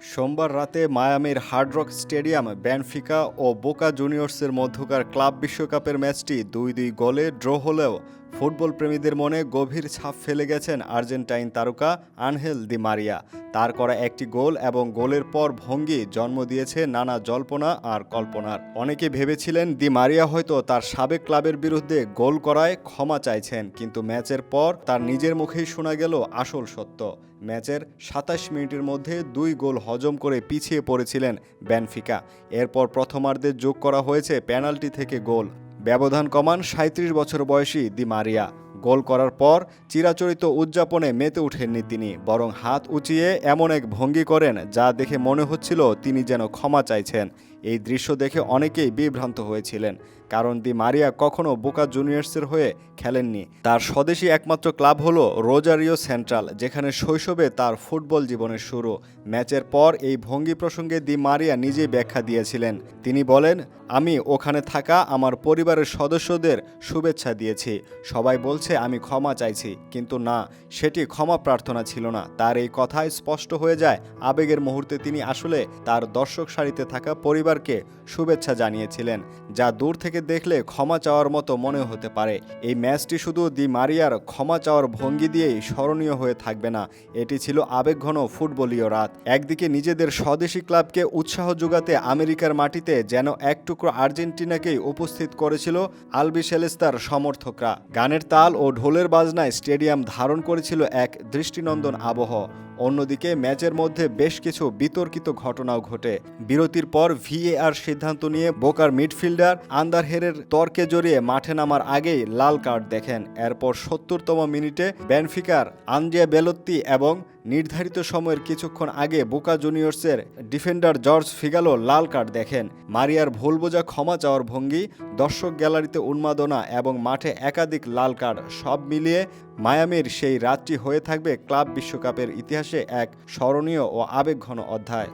সোমবার রাতে মায়ামির হার্ড রক স্টেডিয়াম ব্যানফিকা ও বোকা জুনিয়র্সের মধ্যকার ক্লাব বিশ্বকাপের ম্যাচটি দুই দুই গোলে ড্র হলেও ফুটবল প্রেমীদের মনে গভীর ছাপ ফেলে গেছেন আর্জেন্টাইন তারকা আনহেল দি মারিয়া। তার করা একটি গোল এবং গোলের পর ভঙ্গি জন্ম দিয়েছে নানা জল্পনা আর কল্পনার। অনেকে ভেবেছিলেন দি মারিয়া হয়তো তার সাবেক ক্লাবের বিরুদ্ধে গোল করায় ক্ষমা চাইছেন, কিন্তু ম্যাচের পর তার নিজের মুখেই শোনা গেল আসল সত্য। ম্যাচের সাতাশ মিনিটের মধ্যে দুই গোল হজম করে পিছিয়ে পড়েছিলেন ব্যানফিকা এরপর প্রথমার্ধে যোগ করা হয়েছে পেনাল্টি থেকে গোল। ব্যবধান কমান সাঁত্রিশ বছর বয়সী দি মারিয়া। গোল করার পর চিরাচরিত উদযাপনে মেতে ওঠেননি তিনি, বরং হাত উঁচিয়ে এমন এক ভঙ্গি করেন যা দেখে মনে হচ্ছিল তিনি যেন ক্ষমা চাইছেন। এই দৃশ্য দেখে অনেকেই বিভ্রান্ত হয়েছিলেন। কারণ দি মারিয়া কখনো বোকা জুনিয়র্সের হয়ে খেলেননি। তার স্বদেশী একমাত্র ক্লাব হলো রোজারিও সেন্ট্রাল, যেখানে শৈশবে তার ফুটবল জীবনের শুরু। ম্যাচের পর এই ভঙ্গি প্রসঙ্গে দি মারিয়া নিজেই ব্যাখ্যা দিয়েছিলেন। তিনি বলেন, আমি ওখানে থাকা আমার পরিবারের সদস্যদের শুভেচ্ছা দিয়েছি। সবাই বলছে, আমি ক্ষমা চাইছি। কিন্তু না, সেটি ক্ষমা প্রার্থনা ছিল না। তার এই কথায় স্পষ্ট হয়ে যায় আবেগের মুহূর্তে তিনি আসলে তার দর্শক সারিতে থাকা পরিবারকে শুভেচ্ছা জানিয়েছিলেন, যা দূর থেকে দেখলে ক্ষমা চাওয়ার মতো মনে হতে পারে। এই ম্যাচটি শুধু দি মারিয়ার ক্ষমা চাওয়ার ভঙ্গি দিয়েই স্মরণীয় হয়ে থাকবে না, এটি ছিল আবেগঘন ফুটবলীয় রাত। একদিকে নিজেদের স্বদেশী ক্লাবকে উৎসাহ যোগাতে আমেরিকার মাটিতে যেন এক টুকরো আর্জেন্টিনাকেই উপস্থিত করেছিল আলবি সেলেস্তার সমর্থকরা। গানের তাল ও ঢোলের বাজনায় স্টেডিয়াম ধারণ করেছিল এক দৃষ্টিনন্দন আবহ। অন্যদিকে ম্যাচের মধ্যে বেশ কিছু বিতর্কিত ঘটনাও ঘটে। বিরতির পর ভিএআর সিদ্ধান্ত নিয়ে বোকার মিডফিল্ডার আন্দারহেরের তর্কে জড়িয়ে মাঠে নামার আগেই লাল কার্ড দেখেন। এরপর সত্তরতম মিনিটে ব্যানফিকার আন্দ্রিয়া বেলত্তি এবং নির্ধারিত সময়ের কিছুক্ষণ আগে বোকা জুনিয়র্সের ডিফেন্ডার জর্জ ফিগালো লাল কার্ড দেখেন। মারিয়ার ভুল বোঝা ক্ষমা চাওয়ার ভঙ্গি, দর্শক গ্যালারিতে উন্মাদনা এবং মাঠে একাধিক লাল কার্ড সব মিলিয়ে মায়ামির সেই রাতটি হয়ে থাকবে ক্লাব বিশ্বকাপের ইতিহাসে এক স্মরণীয় ও আবেগঘন অধ্যায়।